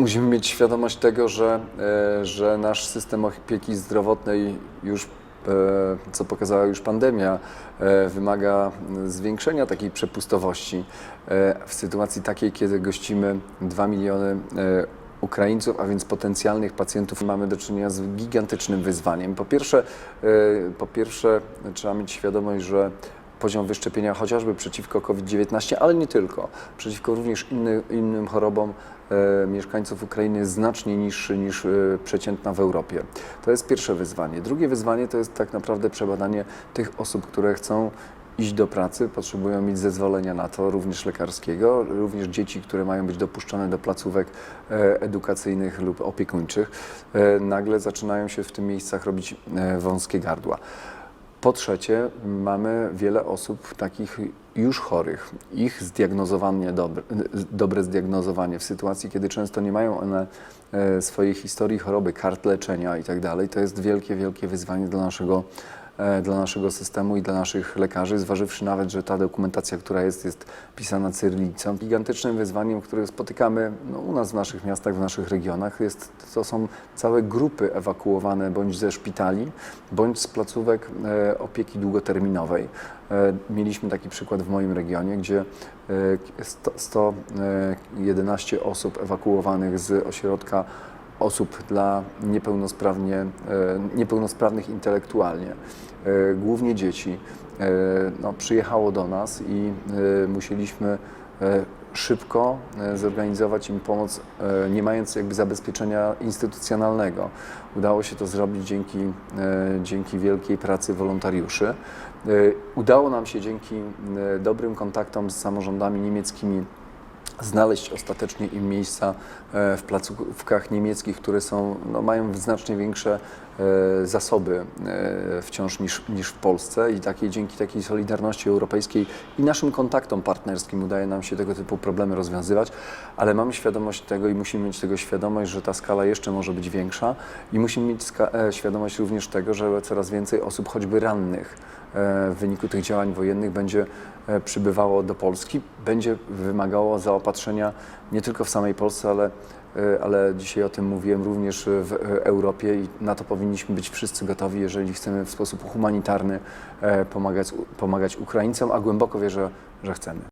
musimy mieć świadomość tego, że, e, że nasz system opieki zdrowotnej już, e, co pokazała już pandemia, e, wymaga zwiększenia takiej przepustowości w sytuacji takiej, kiedy gościmy 2 miliony Ukraińców, a więc potencjalnych pacjentów, mamy do czynienia z gigantycznym wyzwaniem. Po pierwsze, po pierwsze trzeba mieć świadomość, że poziom wyszczepienia chociażby przeciwko COVID-19, ale nie tylko, przeciwko również inny, innym chorobom e, mieszkańców Ukrainy znacznie niższy niż e, przeciętna w Europie. To jest pierwsze wyzwanie. Drugie wyzwanie to jest tak naprawdę przebadanie tych osób, które chcą iść do pracy, potrzebują mieć zezwolenia na to, również lekarskiego, również dzieci, które mają być dopuszczone do placówek e, edukacyjnych lub opiekuńczych, e, nagle zaczynają się w tych miejscach robić e, wąskie gardła. Po trzecie, mamy wiele osób takich już chorych. Ich zdiagnozowanie dobre, dobre zdiagnozowanie w sytuacji, kiedy często nie mają one e, swojej historii choroby, kart leczenia i tak to jest wielkie, wielkie wyzwanie dla naszego, dla naszego systemu i dla naszych lekarzy, zważywszy nawet, że ta dokumentacja, która jest, jest pisana cyrylicą. Gigantycznym wyzwaniem, które spotykamy no, u nas w naszych miastach, w naszych regionach, jest, to są całe grupy ewakuowane bądź ze szpitali, bądź z placówek e, opieki długoterminowej. E, Mieliśmy taki przykład w moim regionie, gdzie e, sto- 111 osób ewakuowanych z ośrodka osób dla niepełnosprawnie, e, niepełnosprawnych intelektualnie, e, głównie dzieci, e, no, przyjechało do nas i musieliśmy szybko zorganizować im pomoc, nie mając jakby zabezpieczenia instytucjonalnego. Udało się to zrobić dzięki, dzięki wielkiej pracy wolontariuszy. Udało nam się dzięki dobrym kontaktom z samorządami niemieckimi znaleźć ostatecznie im miejsca e, w placówkach niemieckich, które są, no, mają znacznie większe e, zasoby e, wciąż niż, niż w Polsce. I dzięki takiej solidarności europejskiej i naszym kontaktom partnerskim udaje nam się tego typu problemy rozwiązywać, ale mamy świadomość tego i musimy mieć tego świadomość, że ta skala jeszcze może być większa. I musimy mieć świadomość również tego, że coraz więcej osób, choćby rannych, w wyniku tych działań wojennych będzie e, przybywało do Polski, będzie wymagało zaopatrzenia nie tylko w samej Polsce, ale, e, ale dzisiaj o tym mówiłem również w e, Europie i na to powinniśmy być wszyscy gotowi, jeżeli chcemy w sposób humanitarny e, pomagać, pomagać Ukraińcom, a głęboko wierzę, że chcemy.